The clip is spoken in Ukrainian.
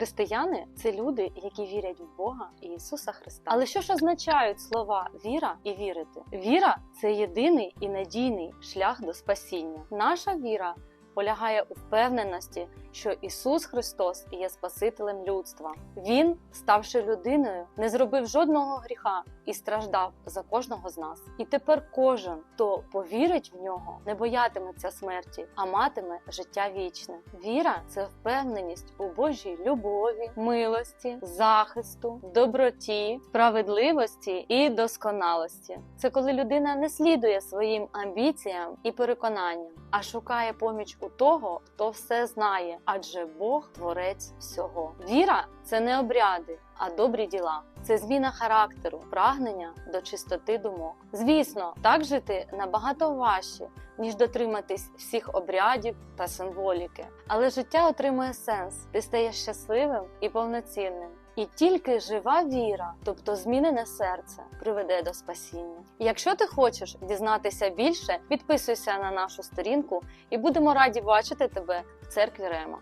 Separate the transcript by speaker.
Speaker 1: Християни це люди, які вірять в Бога і Ісуса Христа. Але що ж означають слова віра і вірити? Віра це єдиний і надійний шлях до спасіння. Наша віра полягає у впевненості, що Ісус Христос є Спасителем людства. Він, ставши людиною, не зробив жодного гріха і страждав за кожного з нас. І тепер кожен, хто повірить в нього, не боятиметься смерті, а матиме життя вічне. Віра це впевненість у Божій любові, милості, захисту, доброті, справедливості і досконалості. Це коли людина не слідує своїм амбіціям і переконанням, а шукає поміч у того, хто все знає, адже Бог творець всього. Віра це не обряди, а добрі діла. Це зміна характеру, прагнення до чистоти думок. Звісно, так жити набагато важче, ніж дотриматись всіх обрядів та символіки. Але життя отримує сенс, ти стаєш щасливим і повноцінним. І тільки жива віра, тобто змінене серце, приведе до спасіння. Якщо ти хочеш дізнатися більше, підписуйся на нашу сторінку і будемо раді бачити тебе в церкві Рема.